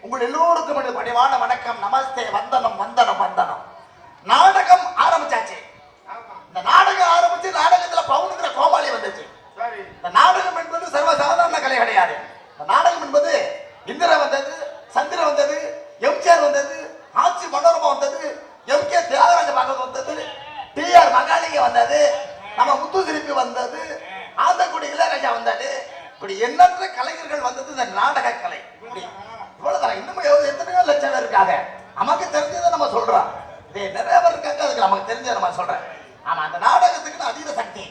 உங்கள் எல்லோருக்கும் எனது பணிவான வணக்கம். நமஸ்தே. வந்தனம் வந்தனம் வந்தனம். நாடகம் ஆரம்பிச்சாச்சு. இந்த நாடகம் ஆரம்பிச்சு நாடகத்துல பவுனுங்கிற கோமாளி வந்துச்சு. இந்த நாடகம் என்பது சர்வசாதாரண கலை கிடையாது. இந்த நாடகம் என்பது இந்திரா வந்தது சந்திர வந்தது எம்ஜிஆர் வந்தது ஆட்சி மனோரமா வந்தது எம் கே தியாகராஜ பாகவத் வந்தது டி ஆர் மகாலிங்க வந்தது நம்ம முத்து சிரிப்பி வந்தது ஆந்தக்குடி இளையராஜா வந்தாரு. இப்படி எண்ணற்ற கலைஞர்கள் வந்தது இந்த நாடக கலை லட்சம் இருக்காங்க நமக்கு தெரிஞ்சதை நம்ம சொல்றோம். நிறைய பேர் இருக்காங்க அதுக்கு நமக்கு தெரிஞ்சதை நம்ம சொல்றேன் ஆமா அந்த நாடகத்துக்கு அதீத சக்தி.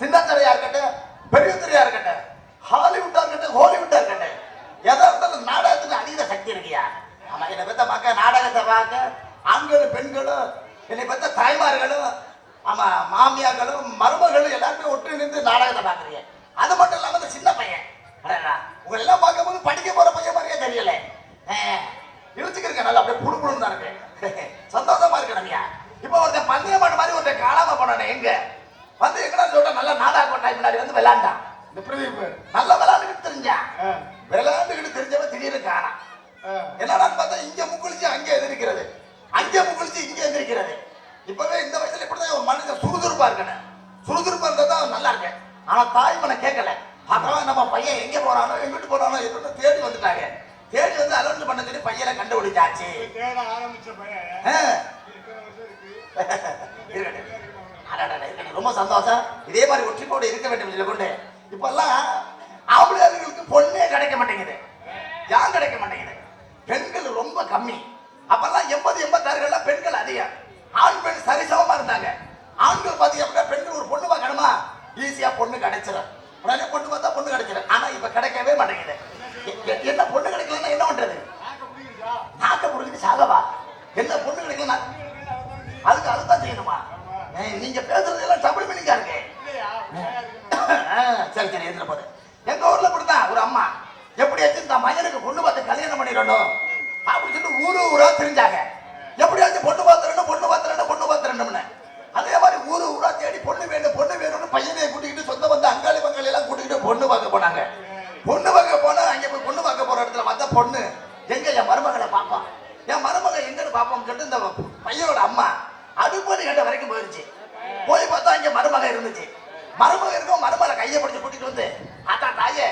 சின்ன திரையா இருக்கட்டும் பெரிய திரையா இருக்கட்டும் ஹாலிவுட்டா இருக்கட்டும் ஹாலிவுட்டா இருக்கட்டும் எதா இருந்தாலும் நாடகத்துக்கு அதீத சக்தி இருக்கியா? ஆமா என்னை பத்த மக்க நாடகத்தை பார்க்க ஆண்களும் பெண்களும் என்னை பத்த தாய்மார்களும் ஆமா மாமியார்களும் மருமகளும் எல்லாருமே ஒன்றிணைந்து நாடகத்தை பார்க்குறீங்க அது மட்டும் இல்லாம இந்த சின்ன பையன் அடடா, உங்களை எல்லாம் பார்க்கும்போது படிக்க போற பையன் மாதிரியே தெரியல இழுச்சுக்கிறீங்க நல்லா அப்படியே புடு புடுன்னு தான் இருக்கு சந்தோஷமா இருக்கு நம்மையா இப்போ ஒருத்தன் பந்தய மாடு மாதிரி ஒருத்தன் காணாம போனானே எங்க வந்து எங்கடா சொல்லிட்டு நல்லா நாடா வந்து விளையாண்டான் நல்லா விளையாண்டுக்கிட்டு தெரிஞ்சான் விளையாண்டுக்கிட்டு தெரிஞ்சவன் திடீர்னு காணாம் ஆ. என்னடான்னு பார்த்தா இங்க முக்குளிச்சு அங்கே எதிர்க்கிறது அங்கே முக்குளிச்சு இங்கே எதிர்க்கிறது இப்பவே இந்த வயசுல இப்படிதான் ஒரு மனுஷன் சுறுசுறுப்பா இருக்கணும் சுறுசுறுப்பா இருந்தா தான் நல்லா இருக்கேன் ஆனா தாய் மனை கேட்கல. அப்புறம் நம்ம பையன் எங்க போறானோ எங்கிட்டு போறானோ எங்கிட்ட தேடி வந்துட்டாங்க. தேடி வந்து அலர்ட் பண்ண சொல்லி பையனை கண்டுபிடிச்சாச்சு தேட ஆரம்பிச்ச பையன் ஆ, இத்தனை வருஷம் இருக்கு இருக்கட்டும். அடடட, இருக்கட்டும். ரொம்ப சந்தோஷம். இதே மாதிரி ஒற்றுமையோடு இருக்க வேண்டும் இதில் கொண்டு இப்பெல்லாம் ஆம்பளையர்களுக்கு பொண்ணே கிடைக்க மாட்டேங்குது. ஏன் கிடைக்க மாட்டேங்குது? பெண்கள் ரொம்ப கம்மி. அப்பெல்லாம் எண்பது எண்பத்தாறுகள்ல பெண்கள் அதிகம். ஆண் பெண் சரிசமமா இருந்தாங்க. ஆண்கள் பார்த்தீங்க அப்படின்னா பெண்கள் ஒரு பொண்ணு பார்க்கணுமா? ஈஸியா பொண்ணு கிடைச்சிடும் உடனே பொண்ணு பார்த்தா பொண்ணு கிடைச்சிடும் ஆனா இப்ப கிடைக்கவே மாட்டேங்குது. என்ன பொண்ணு கிடைக்கலன்னா என்ன பண்றது? நாக்க பிடிக்குதா சாகவா. என்ன பொண்ணு கிடைக்கலன்னா அதுக்கு அதுதான் செய்யணுமா? நீங்க பேசுறது எல்லாம் டபுள் இருக்கு ஆ, சரி சரி இருந்த போது. எங்க ஊர்ல இப்படிதான் ஒரு அம்மா. எப்படியாச்சும் இந்த மகனுக்கு பொண்ணு பார்த்து கல்யாணம் பண்ணிடணும்? அப்படின்னு சொல்லிட்டு ஊரு ஊரா தெரிஞ்சாங்க. எப்படியாச்சும் பொண்ணு பார்த்துறணும் பொண்ணு பார்த்துறணும் பொண்ணு பார்த்துறணும்னு அதே மாதிரி ஊரு ஊரா தேடி பொண்ணு வேணும் பொண்ணு வேணும்னு பையனை கூட்டிக்கிட்டு சொந்த வந்து அங்காளி பங்காளி எல்லாம் கூட்டிக்கிட்டு பொண்ணு பார்க்க போனாங்க. பொண்ணு பார்க்க போனா அங்க போய் பொண்ணு பார்க்க போற இடத்துல வந்த பொண்ணு. எங்க என் மருமகளை பார்ப்பான். என் மருமக எங்கன்னு பார்ப்போம்னு சொல்லிட்டு இந்த பையனோட அம்மா அடுப்படி கண்ட வரைக்கும் போயிருச்சு. போய் பார்த்தா இங்க மருமக இருந்துச்சு. மருமக இருக்கும் மருமக கையை பிடிச்சு கூட்டிட்டு வந்து ஆத்தா தாயே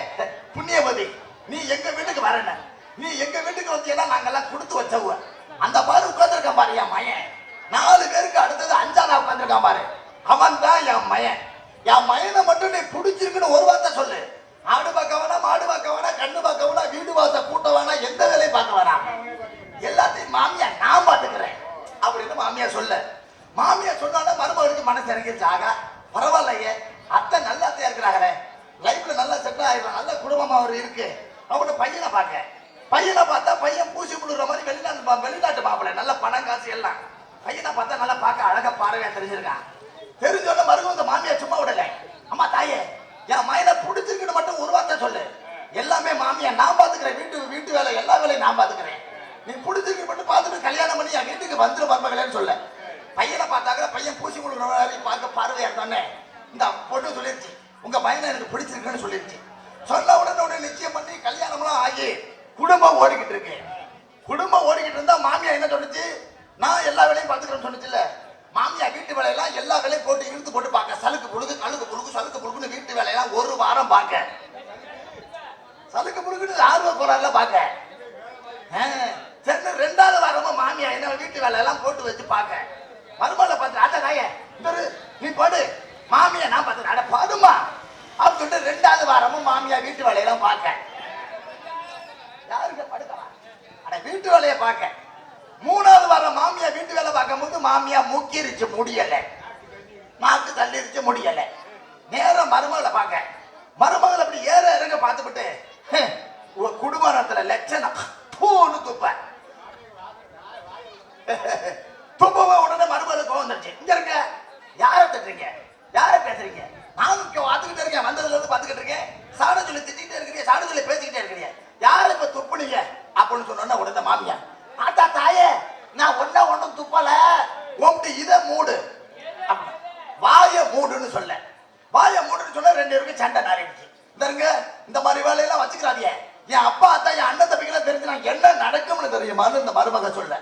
புண்ணியவதி நீ எங்க வீட்டுக்கு வரன நீ எங்க வீட்டுக்கு வந்தீங்கன்னா நாங்கெல்லாம் கொடுத்து வச்சவ. அந்த பாரு உட்காந்துருக்கான் பாரு என் மயன் நாலு பேருக்கு அடுத்தது அஞ்சாதா உட்காந்துருக்கான் பாரு. அவன் தான் என் மயன் என் மயனை மட்டும் நீ பிடிச்சிருக்குன்னு ஒரு வார்த்தை சொல்லு. ஆடு பார்க்க வேணா மாடு பார்க்க வேணா கண்ணு பார்க்க வேணா வீடு வாச கூட்ட வேணாம் எந்த வேலையும் பார்க்க வேணாம். எல்லாத்தையும் மாமியா நான் பாத்துக்கிறேன் அப்படின்னு மாமியா சொல்ல மாமியார் சொன்னாலும் மருமகனுக்கு மனசு இறங்கிருச்சு. ஆகா பரவாயில்லையே. அத்தை நல்லா அத்தையா இருக்கிறாங்களே லைஃப்ல நல்லா செட்டில் ஆயிடும் நல்ல குடும்பமா அவர் இருக்கு. அவங்க பையனை பார்க்க. பையனை பார்த்தா பையன் பூசி முழுற மாதிரி வெளிநாட்டு வெளிநாட்டு மாப்பிள்ளை. நல்ல பணம் காசு எல்லாம். பையனை பார்த்தா நல்லா பார்க்க அழகா பார்வையா தெரிஞ்சிருக்கான். தெரிஞ்சோட மருமக இந்த மாமியார் சும்மா விடல. அம்மா தாயே என் மயனை பிடிச்சிருக்குன்னு மட்டும் ஒரு வார்த்தை சொல்லு. எல்லாமே மாமியா நான் பாத்துக்கிறேன். வீட்டு வீட்டு வேலை எல்லா வேலையும் நான் பாத்துக்கிறேன். நீ பிடிச்சிருக்கு மட்டும் பார்த்துட்டு கல்யாணம் பண்ணி என் வீட்டுக்கு வந்துடும் மருமகளேன்னு சொல்ல. பையனை பார்த்தாக்க பையன் பூசி கொடுக்குற மாதிரி பார்க்க பார்வையா தானே இந்த பொண்ணு சொல்லிருச்சு. உங்க பையனை எனக்கு பிடிச்சிருக்குன்னு சொல்லிருச்சு. சொன்ன உடனே உடனே நிச்சயம் பண்ணி கல்யாணம்லாம் ஆகி குடும்பம் ஓடிக்கிட்டு இருக்கு. குடும்பம் ஓடிக்கிட்டு இருந்தா மாமியா என்ன சொல்லுச்சு? நான் எல்லா வேலையும் பார்த்துக்கிறேன்னு சொன்னுச்சுல்ல மாமியா வீட்டு வேலையெல்லாம் எல்லா வேலையும் போட்டு இழுத்து போட்டு பார்க்க. சலுக்கு புழுகு கழுகு புழுகு சலுக்கு புழுகுன்னு வீட்டு வேலையெல்லாம் ஒரு வாரம் பார்க்க. சலுக்கு புழுகுன்னு ஆர்வ கோளாறுல பார்க்க. சரி ரெண்டாவது வாரமும் மாமியா என்ன வீட்டு வேலையெல்லாம் போட்டு வச்சு பார்க்க. மருமகளை பார்த்து அட நாய நீ படு. மாமியா நான் பார்த்து அட படுமா அப்படின்னு சொல்லிட்டு ரெண்டாவது வாரமும் மாமியா வீட்டு வேலையெல்லாம் பார்க்க. யாருங்க படுக்கலாம் அட வீட்டு வேலையை பார்க்க. மூணாவது வாரம் மாமியா வீட்டு வேலை பார்க்கும்போது மாமியா முக்கிருச்சு முடியல. நாக்கு தள்ளிருச்சு முடியல. நேரம் மருமகளை பார்க்க. மருமகள் அப்படி ஏற இறங்க பார்த்துவிட்டு குடும்பத்துல லட்சணம். பூன்னு துப்ப. துப்பவ உடனே மருமகளுக்கு கோவம் வந்துருச்சு. இங்க இருக்க யார திட்டுறீங்க? யார பேசுறீங்க? நானும் இங்க பார்த்துக்கிட்டே இருக்கேன். வந்ததுல இருந்து பார்த்துக்கிட்டு இருக்கேன். சாட சொல்லி திட்டிகிட்டே இருக்கிறீங்க. சாட சொல்லி பேசிக்கிட்டே இருக்கிறீங்க. யார இப்ப துப்புனீங்க? அப்படின்னு சொன்னோன்னா உடனே மாமியா ஆட்டா தாயே நான் ஒன்னா ஒன்றும் துப்பல. உன்கிட்ட இத மூடு. வாய மூடுன்னு சொல்ல. வாய மூடுன்னு சொல்ல ரெண்டு பேருக்கும் சண்டை நாரிடுச்சு இந்த இந்த மாதிரி வேலையெல்லாம் வச்சுக்கிறாதிய என் அப்பா அத்தா என் அண்ணன் தம்பிக்கெல்லாம் தெரிஞ்சு நான் என்ன நடக்கும்னு தெரியுமான்னு இந்த மருமக சொல்ல.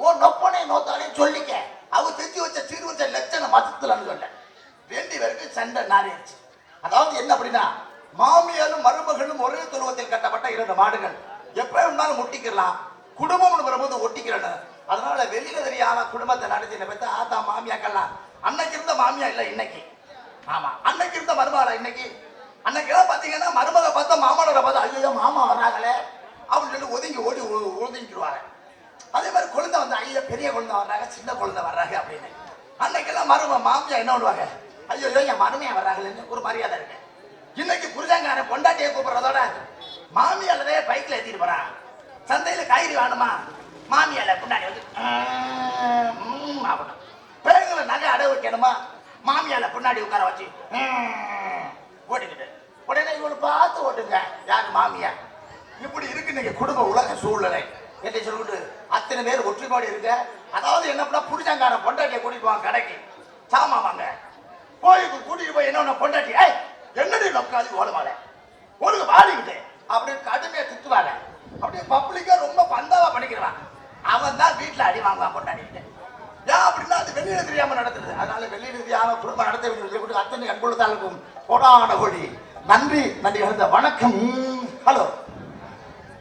ஓ உன் நொப்பனை நோத்தானே சொல்லிக்க. அவர் செஞ்சு வச்ச சீர் வச்ச லட்சணம் மதத்துலன்னு சொல்ல. ரெண்டு பேருக்கு சண்டை நாரிடுச்சு அதாவது என்ன அப்படின்னா மாமியாரும் மருமகளும் ஒரே துருவத்தில் கட்டப்பட்ட இரண்டு மாடுகள். எப்ப வேணாலும் முட்டிக்கலாம் குடும்பம்னு வரும்போது ஒட்டிக்கிறேன்னு. அதனால வெளியில தெரியாம குடும்பத்தை நடத்தின பத்தி ஆத்தா மாமியாக்கெல்லாம் அன்னைக்கு இருந்த மாமியா இல்லை இன்னைக்கு. ஆமா அன்னைக்கு இருந்த மருமகளா இன்னைக்கு? அன்னைக்கு எல்லாம் பாத்தீங்கன்னா மருமக பார்த்தா மாமனோட பார்த்தா ஐயோ மாமா வராங்களே அப்படின்னு சொல்லி ஒதுங்கி ஓடி ஒதுங்கிடுவாங்க அதே மாதிரி குழந்தை வந்து ஐயோ பெரிய குழந்தை வர்றாங்க சின்ன குழந்தை வர்றாங்க அப்படின்னு. அன்னைக்கெல்லாம் மரும மாமியா என்ன பண்ணுவாங்க? ஐயோ என் மருமையா வர்றாங்களேன்னு ஒரு மரியாதை இருக்கு. இன்னைக்கு புருஷங்காரன் பொண்டாட்டியை கூப்பிடுறதோட மாமியாலவே பைக்ல ஏற்றிட்டு போறான் சந்தையில காய்கறி வேணுமா மாமியால முன்னாடி வந்து "ம், ம்" பிள்ளைங்களை நகை அடை வைக்கணுமா? மாமியால பின்னாடி உட்கார வச்சு ஓட்டிக்கிட்டு. உடனே இவங்களை பார்த்து ஓட்டுங்க. யாரு மாமியா இப்படி இருக்கு நீங்க குடும்ப உலக சூழ்நிலை. என்று சொல்லிட்டு அத்தனை பேர் ஒற்றுமையோடு இருக்க அதாவது என்ன பண்ணா புடிச்சாங்கான பொண்டாட்டியை கூட்டிட்டு போவாங்க கடைக்கு. சாமா வாங்க. கோயிலுக்கு கூட்டிட்டு போய் என்ன பொண்டாட்டி ஏய் என்னடி நோக்காது ஓலமால ஒழுங்கு வாடிக்கிட்டு. அப்படின்னு கடுமையாக திட்டுவாங்க. அப்படியே பப்ளிக்கா ரொம்ப பந்தாவா பண்ணிக்கிறான் அவன் தான் வீட்டில் அடி வாங்குவான் பொண்டாட்டிக்கிட்டு. ஏன் அப்படின்னா அது வெளியில தெரியாம நடத்துறது. அதனால வெளியில தெரியாம குடும்பம் நடத்த வேண்டிய அத்தனை அன்புள்ளதாளுக்கும் கோடான கோடி நன்றி நன்றி வணக்கம். ஹலோ.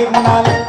பின்னால்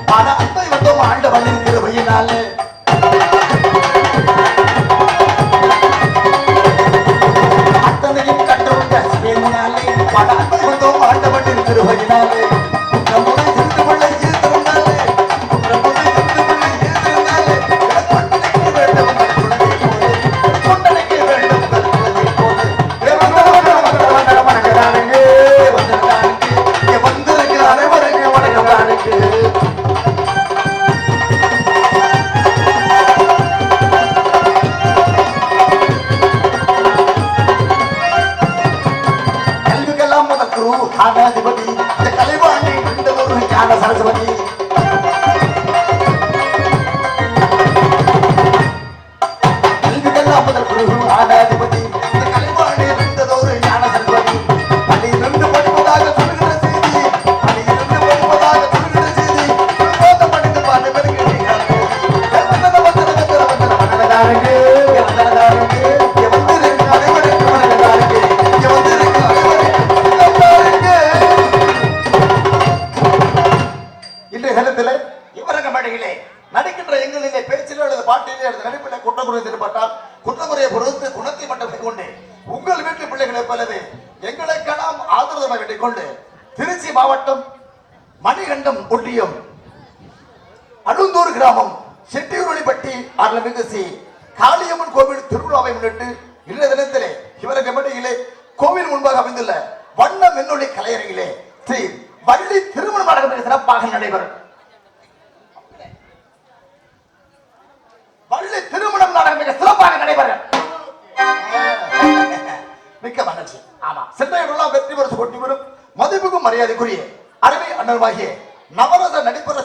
மரியாதைக்குரிய அருமை அண்ணர்வாகிய நவரச நடிப்பர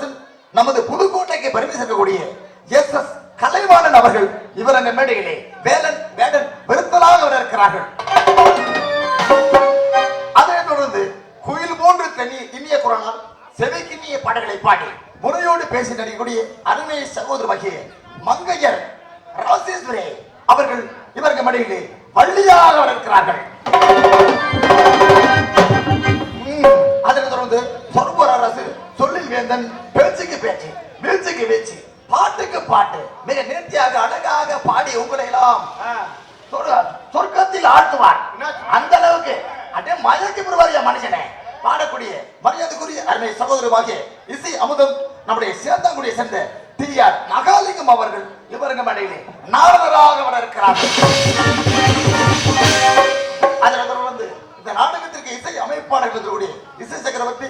மயக்கி விடுவாரியா மனுஷனே பாடக்கூடிய மரியாதைக்குரிய அருமை சகோதரமாகிய இசை அமுதம் நம்முடைய சேர்ந்தாங்குடியை சேர்ந்த டி ஆர் மகாலிங்கம் அவர்கள் இவருங்க மேடையிலே நாரதராக வர இருக்கிறார்கள் அதில் இந்த நாடகத்திற்கு இசை அமைப்பாளர்களுடைய இசை சக்கரவர்த்தி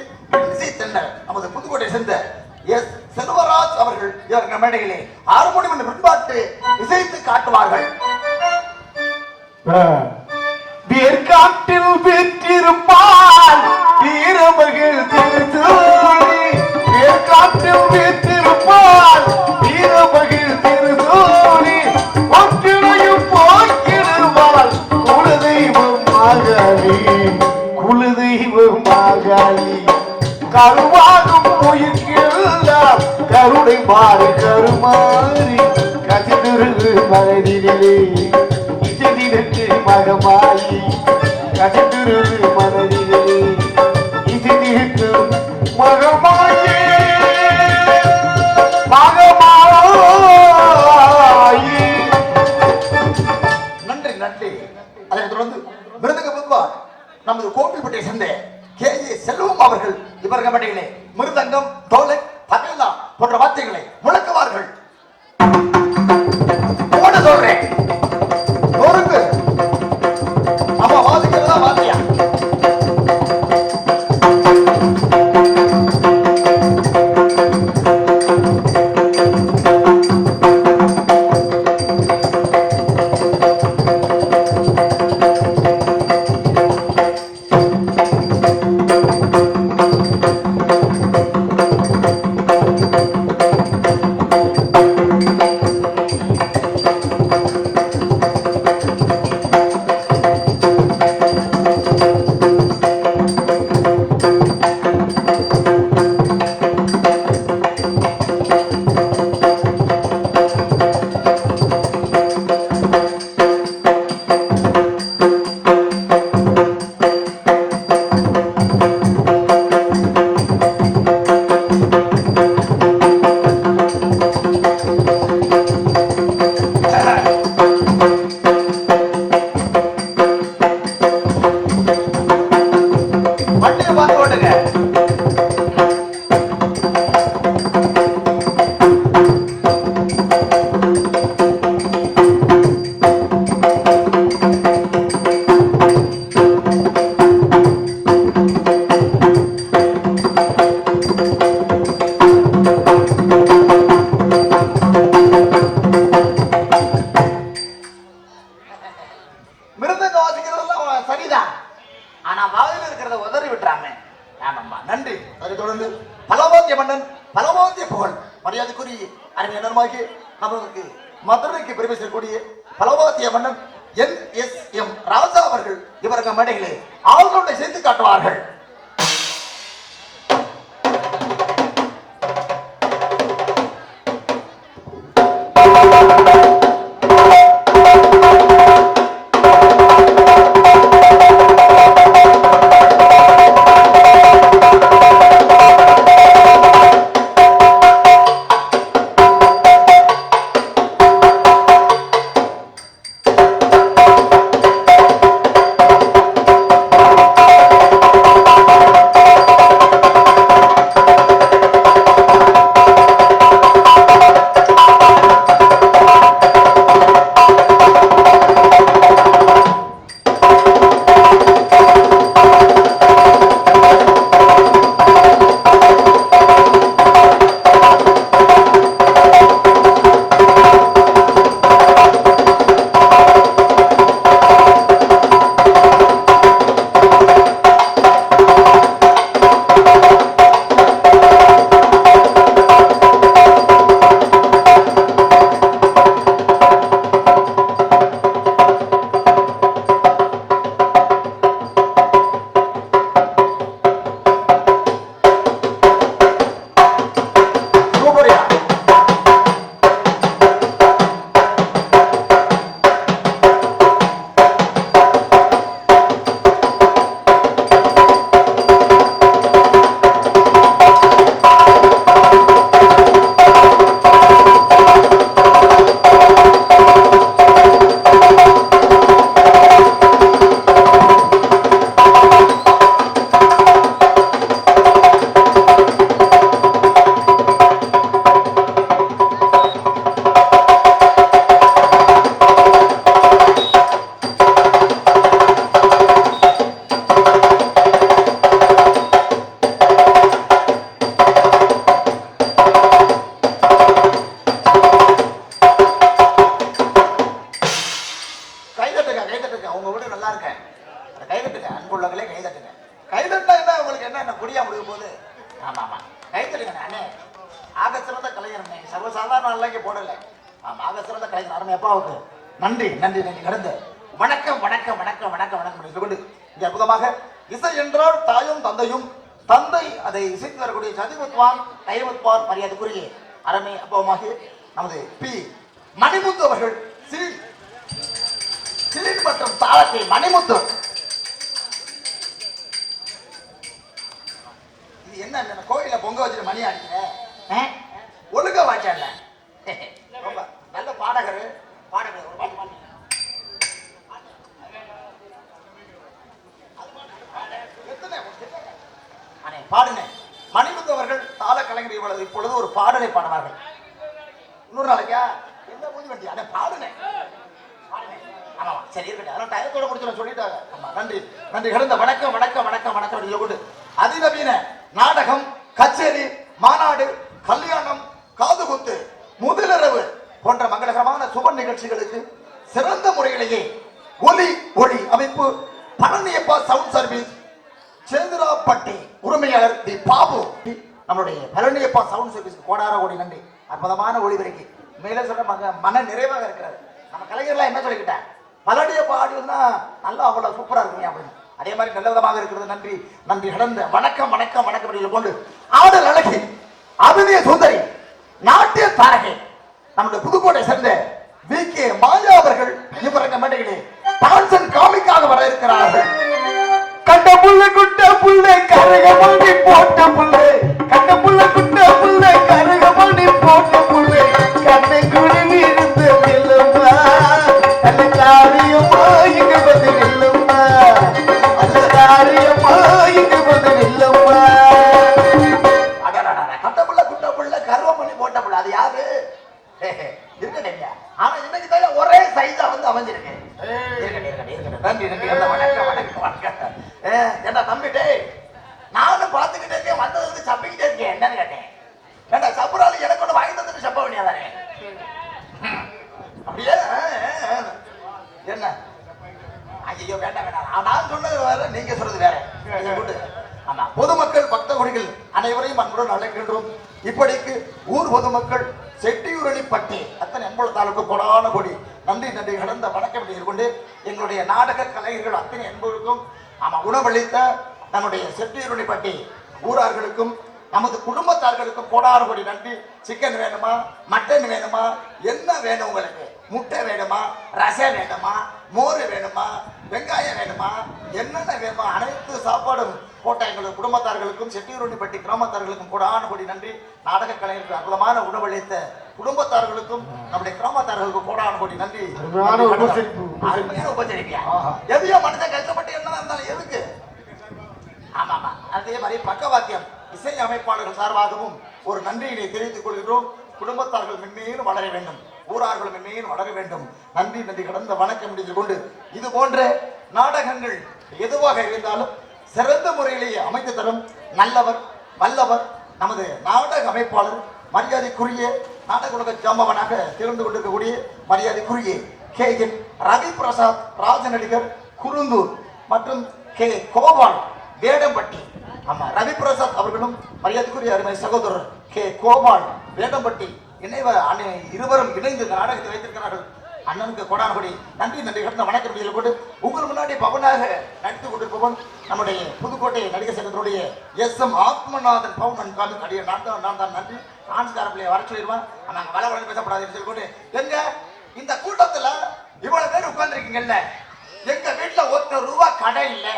தென்னர் நமது புதுக்கோட்டை சேர்ந்த எஸ் செல்வராஜ் அவர்கள் இவர்கள் மேடையிலே ஆறு மணி மணி இசைத்து காட்டுவார்கள். வேர்காட்டில் விற்றிருப்பான் வீரமகள் திருத்தோழி வேர்காட்டில் விற்றிருப்பான் வீரமகள் திருத்தோழி ஒன்றினையும் போக்கிடுவாள் குலதெய்வம் மாகாளி குலதெய்வம் மாகாளி கருவாகும் உயிர்க்கெல்லாம் கருணை மாறு கருமாறி. கதிர்கு மனைவி வரக்கூடிய சதிமுத்வான் கைமுத்வான் மரியாதைக்குரிய அருமை அப்பாவுமாக நமது பி. மணிமுத்து அவர்கள் சிறில் சிறில் மற்றும் தாளத்தை மணிமுத்து இது என்ன இந்த கோயில பொங்க வச்சுட்டு மணி அடிக்கிற ஆ? ஒழுங்கா வாச்சால ரொம்ப நல்ல பாடகர் பாடகர் ஒரு பாட்டு பாடுங்க. எத்தனை? எத்தனை? அண்ணே, பாடுனே மணிமுத்து அவர்கள் தாள இப்பொழுது ஒரு பாடலை பாடுவார்கள். இன்னொரு நாளைக்கா? என்ன மூஞ்சி வண்டி? அதை பாடுனே. சரி இருக்கட்டும். அதெல்லாம் டயத்தோட முடிச்சு சொல்லிட்டாங்க. நன்றி. நன்றி. கிடந்த வணக்கம் வணக்கம் வணக்கம் வணக்கம் கொண்டு அதிநவீன நாடகம் கச்சேரி மாநாடு கல்யாணம் காதுகுத்து முதலிரவு போன்ற மங்களகரமான சுப நிகழ்ச்சிகளுக்கு சிறந்த முறையிலேயே ஒலி ஒளி அமைப்பு பழனியப்பா சவுண்ட் சர்வீஸ் சேந்திராப்பட்டி உரிமையாளர் தி பாபு. நம்மளுடைய பழனியப்பா சவுண்ட் சர்வீஸ் கோடார கோடி நன்றி. அற்புதமான ஒளிபெருக்கி மேலே சொல்ற மக மன நிறைவாக இருக்கிறார். நம்ம கலைஞர்லாம் என்ன சொல்லிக்கிட்டேன் பழனியப்பா ஆடியோன்னா நல்லா அவ்வளவு சூப்பரா இருக்குங்க அப்படின்னு. அதே மாதிரி நல்ல விதமாக இருக்கிறது நன்றி. நன்றி கடந்த வணக்கம் வணக்கம் வணக்கம் கொண்டு ஆடல் அழகி அபிநய சுந்தரி நாட்டிய தாரகை நம்முடைய புதுக்கோட்டை சேர்ந்த வி கே மாயா அவர்கள் இவரங்க மேடைகளே டான்சன் காமிக்காக வர இருக்கிறார்கள். கண்ட புள்ள குட்ட புள்ள கரகமணி போட்ட போட்ட புள்ள. கண்ணை குடிமி இருந்து நில்லுமா? அந்த காரியமா இங்க வந்து நில்லுமா? அந்த காரியமா வந்து நில்லுமா? அடடடட, கட்டப்புள்ள குட்டப்புள்ள கருவமணி போட்ட புள்ள அது யாரு? இருக்கட்டைங்க ஆனா இன்னைக்கு தான் ஒரே சைஸா வந்து அமைஞ்சிருக்கு. என்ன? ஐயோ வேண்டாம் வேண்டாம். நான் சொன்னது வேற நீங்க சொல்றது வேற. ஆமா பொதுமக்கள் பக்தகுடிகள் அனைவரையும் அன்புடன் அழைக்கின்றோம். இப்படிக்கு ஊர் பொதுமக்கள் செட்டியூரளிப்பட்டி அத்தனை எம்பள தாலுக்கு கொடான கொடி நன்றி நன்றி கடந்த வணக்கம் கொண்டு எங்களுடைய நாடக கலைஞர்கள் அத்தனை என்பவருக்கும் ஆமா உணவளித்த நம்முடைய செட்டியூரளிப்பட்டி ஊரார்களுக்கும் நமது குடும்பத்தார்களுக்கும் கொடான கொடி நன்றி. சிக்கன் வேணுமா? மட்டன் வேணுமா? என்ன வேணும் உங்களுக்கு? முட்டை வேணுமா? ரசம் வேணுமா? மோர் வேணுமா? வெங்காயம் வேணுமா? என்னென்ன வேணுமா அனைத்து சாப்பாடும் போட்ட எங்களது குடும்பத்தார்களுக்கும் செட்டியூரண்டிப்பட்டி கிராமத்தார்களுக்கும் கோடான கோடி நன்றி. நாடக கலைஞருக்கு அற்புதமான உணவளித்த குடும்பத்தார்களுக்கும் நம்முடைய கிராமத்தார்களுக்கும் கோடான கோடி நன்றி. அருமையான ஆஹா. எதையோ மனுஷன் கஷ்டப்பட்டு என்ன இருந்தாலும் எதுக்கு? ஆமா ஆமா அதே மாதிரி பக்கவாத்தியம் இசை அமைப்பாளர்கள் சார்பாகவும் ஒரு நன்றியினை தெரிவித்துக் கொள்கிறோம். குடும்பத்தார்கள் மென்மேலும் வளர வேண்டும். ஊரார்கள் மென்மேலும் வளர வேண்டும். நன்றி நன்றி கடந்த வணக்கம் முடிந்து கொண்டு இது போன்ற நாடகங்கள் எதுவாக இருந்தாலும் சிறந்த முறையிலேயே அமைத்து தரும் நல்லவர் வல்லவர் நமது நாடக அமைப்பாளர் மரியாதைக்குரிய நாடக உலக ஜாம்பவனாக திகழ்ந்து கொண்டிருக்கக்கூடிய மரியாதைக்குரிய கே என் ரவி பிரசாத் ராஜ நடிகர் குருந்தூர் மற்றும் கே. கோபால் வேடம்பட்டி. ஆமா ரவி பிரசாத் அவர்களும் மரியாதைக்குரிய அருமை சகோதரர் கே. கோபால் வேடம்பட்டி இணைவ அணை- இருவரும் இணைந்து நாடகத்தை வைத்திருக்கிறார்கள். அண்ணனுக்கு கொடானபடி நன்றி நன்றி. கடந்த வணக்க முடியல கொண்டு உங்கள் முன்னாடி பவனாக நடித்துக் கொண்டிருப்பவன் நம்முடைய புதுக்கோட்டை நடிகர் சங்கத்தினுடைய எஸ் எம் ஆத்மநாதன் பவுன் காமி கடிய நான் தான் நான் தான். நன்றி. ஆன்ஸ்கார பிள்ளைய வர சொல்லிடுவான். நாங்கள் வள வளர்ந்து பேசப்படாதுன்னு சொல்லி கொண்டு எங்க? இந்த கூட்டத்தில் இவ்வளவு பேர் உட்கார்ந்துருக்கீங்கல்ல? எங்க வீட்டில் ஒருத்தர் ரூபா கடை இல்லை.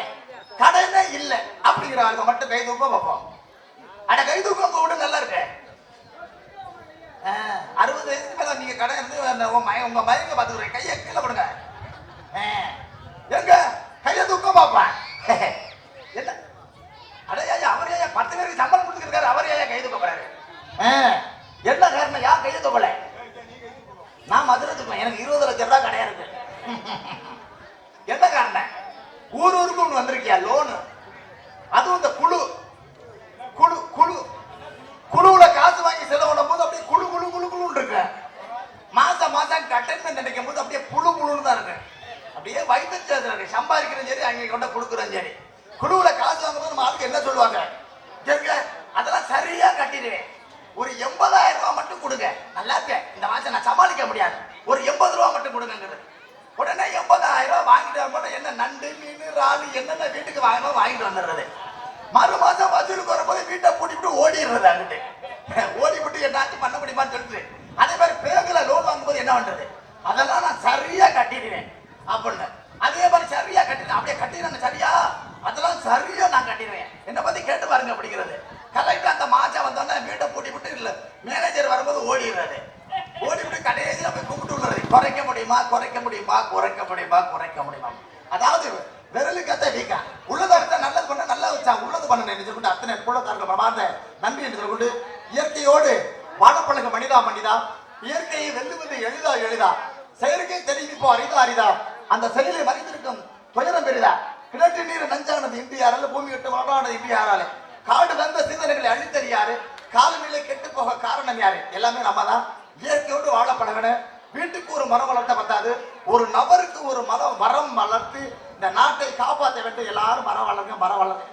கடைனே இல்லை. அப்படிங்கிற ஆளுங்க மட்டும் கை தூக்கம் வைப்போம் அட கை தூக்கம் கூட நல்லா இருக்கேன் அறுபது வயசுக்கு மேல நீங்க கடை இருந்து உங்க மய உங்க மயங்க பாத்துக்கிறேன். கையை கீழே போடுங்க. எங்க? கையை தூக்கம் பாப்பேன் என்ன? அடயா அவர் ஏயா பத்து பேருக்கு சம்பளம் கொடுத்துருக்காரு அவர் ஏன் கை தூக்க போறாரு. ஆ, என்ன காரணம்? யார் கையை தூக்கல நான் மதுரை தூக்கம் எனக்கு இருபது லட்சம் ரூபாய் கடையா இருக்கு. என்ன காரணம்? ஊர் ஊருக்கு ஒன்று வந்திருக்கியா? லோனு. அதுவும் இந்த குழு. குழு குழு. குழுவுல காசு வாங்கி செலவு பண்ணும்போது அப்படியே குழு குழு குழு குழுன்னு இருக்கு. மாசம் மாசம் கட்டணம் நினைக்கும் போது அப்படியே புழு புழுன்னு தான் இருக்கு. அப்படியே வயிற்று இருக்கு. சரி அங்கே கொண்ட கொடுக்குறோம் சரி. குழுவுல காசு வாங்கும்போது நம்ம ஆளுக்கு என்ன சொல்லுவாங்க? கேட்க அதெல்லாம் சரியா கட்டிடுவேன். ஒரு எண்பதாயிரம் ரூபாய் மட்டும் கொடுங்க. நல்லா இருக்கேன் இந்த மாசம் நான் சமாளிக்க முடியாது. ஒரு எண்பது ரூபா மட்டும் கொடுங்கிறது உடனே எண்பதாயிரம் ரூபாய் வாங்கிட்டு வரும்போது என்ன நண்டு மீன் இறால் என்னென்ன வீட்டுக்கு வாங்கணும் வாங்கிட்டு வந்துடுறது. மறு மாசம் வசூலுக்கு வரும்போது வீட்டை பூட்டிவிட்டு ஓடிடுறது அங்கிட்டு. ஓடி விட்டு என்னாச்சும் பண்ண முடியுமான்னு சொல்லிட்டு. அதே மாதிரி பேங்க்ல லோன் வாங்கும்போது என்ன பண்றது? அதெல்லாம் நான் சரியா கட்டிடுவேன். அப்படின்னு. அதே மாதிரி சரியா கட்டிடுவேன். அப்படியே கட்டிடுறேன் சரியா? அதெல்லாம் சரியா நான் கட்டிடுவேன். என்னை பத்தி கேட்டு பாருங்க அப்படிங்கிறது. கரெக்டா அந்த மாச்சம் வந்தோடனே வீட்டை பூட்டி விட்டு இல்ல மேனேஜர் வரும்போது ஓடிடுறாரு. ஓடி விட்டு கடைசியில் போய் கும்பிட்டு விடுறது குறைக்க முடியுமா? குறைக்க முடியுமா? குறைக்க முடியுமா? குறைக்க முடியுமா? அதாவது விரலு அத்த வீக்கா. உள்ளதை நல்லது பண்ண நல்லா வச்சா உள்ளது பண்ணணும் என்று சொல்லிட்டு அத்தனை குலத்தார்கள் பிரமாத நன்றி என்று சொல்லிக்கொண்டு இயற்கையோடு வாழப்பழக மனிதா மனிதா. இயற்கையை வெல்லுவது எளிதா எளிதா. செயற்கை தெரிவிப்போ அரிதா அரிதா. அந்த செயலை மறைந்திருக்கும் துயரம் பெரிதா. கிணற்று நீர் நஞ்சானது இந்தியாரால பூமி விட்டு வளரானது இந்தியாரால காடு வந்த சிந்தனைகளை அழித்தறியாரு காலநிலை கெட்டு போக காரணம் யாரு? எல்லாமே நம்ம தான் இயற்கையோடு வாழ வீட்டுக்கு ஒரு மரம் வளர்த்த பத்தாது. ஒரு நபருக்கு ஒரு மரம் மரம் வளர்த்து இந்த நாட்டை காப்பாற்ற வேண்டும் எல்லாரும் மரம் வளருங்க மரம் வளருங்க.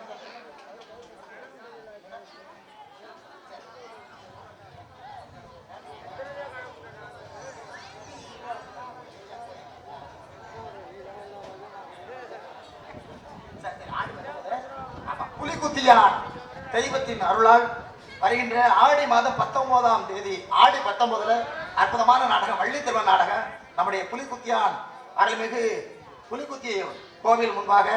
புலிகுத்தியார் தெய்வத்தின் அருளால் வருகின்ற ஆடி மாதம் பத்தொன்பதாம் தேதி. ஆடி பத்தொன்பதுல அற்புதமான நாடகம் வள்ளித்திருவ நாடகம். நம்முடைய புலிக்குத்தியான் அருள்மிகு புலிகுத்தி கோவில் முன்பாக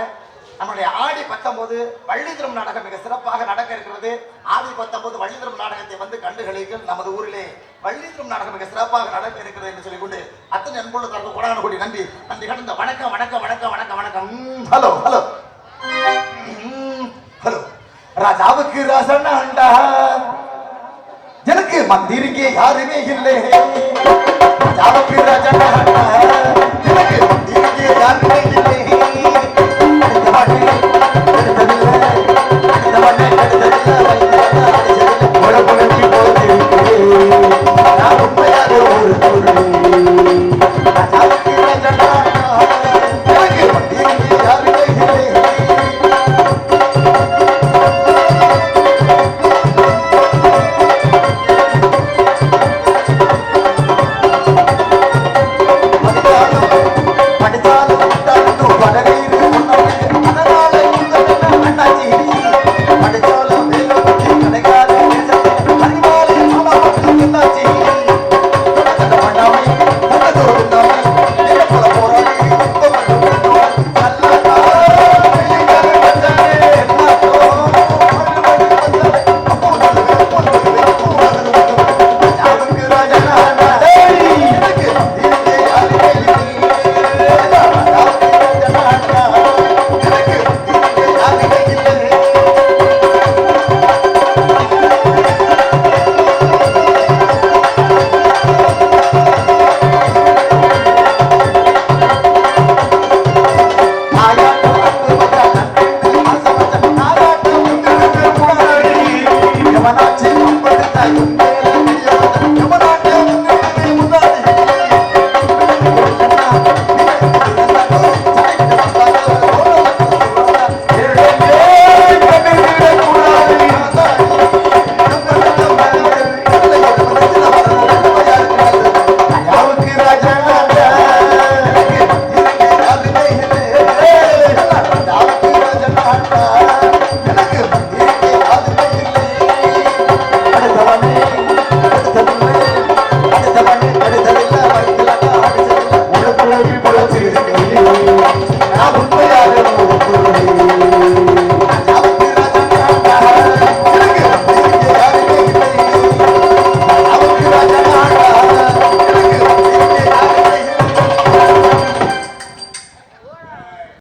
நம்முடைய ஆடி பத்தொன்பது வள்ளித்திரும் நாடகம் மிக சிறப்பாக நடக்க இருக்கிறது. ஆடி பத்தொன்பது வள்ளித்திரும் நாடகத்தை வந்து கண்டுகளிர்கள் நமது ஊரிலே. வள்ளித்திரும் நாடகம் மிக சிறப்பாக நடக்க இருக்கிறது என்று சொல்லிக்கொண்டு அத்தனை அன்புள்ள தரப்பு கொடான கூடி நன்றி. நன்றி கடந்த வணக்கம் வணக்கம் வணக்கம் வணக்கம் வணக்கம். Hello hello. எனக்கு மந்திரிங்க யாருமே இல்லை ராஜாவுக்கு ராஜனாண்டா எனக்கு மந்திரிங்க யாருமே இல்லை